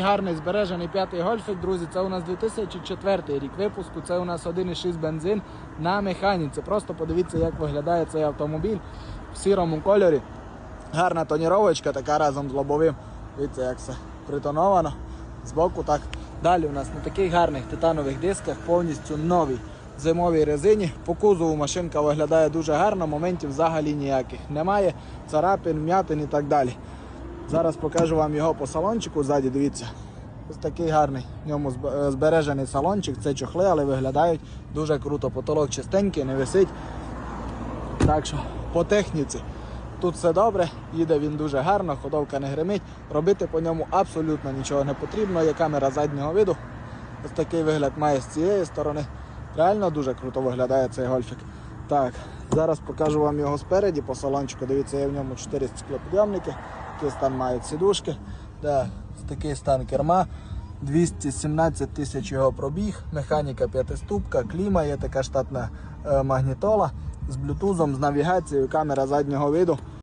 Гарний збережений п'ятий гольфик, друзі. Це у нас 2004 рік випуску. Це у нас 1,6 бензин на механіці. Просто подивіться, як виглядає цей автомобіль в сірому кольорі. Гарна тоніровочка, така разом з лобовим. Дивіться, як все притоновано. Збоку так. Далі у нас на таких гарних титанових дисках повністю новій зимовій резині. По кузову машинка виглядає дуже гарно, моментів взагалі ніяких немає. Царапин, м'ятин і так далі. Зараз покажу вам його по салончику ззаді, дивіться. Ось такий гарний в ньому е, збережений салончик. Це чохли, але виглядають дуже круто. Потолок чистенький, не висить. Так що по техніці тут все добре, їде він дуже гарно, ходовка не гримить. Робити по ньому абсолютно нічого не потрібно. Є камера заднього виду. Ось такий вигляд має з цієї сторони. Реально дуже круто виглядає цей гольфік. Так, зараз покажу вам його спереді по салончику. Дивіться, є в ньому 4 склопідйомники, який стан мають сідушки. Да, такий стан керма. 217 тисяч його пробіг, механіка п'ятиступка, кліма, є така штатна е, магнітола з блютузом, з навігацією, камера заднього виду.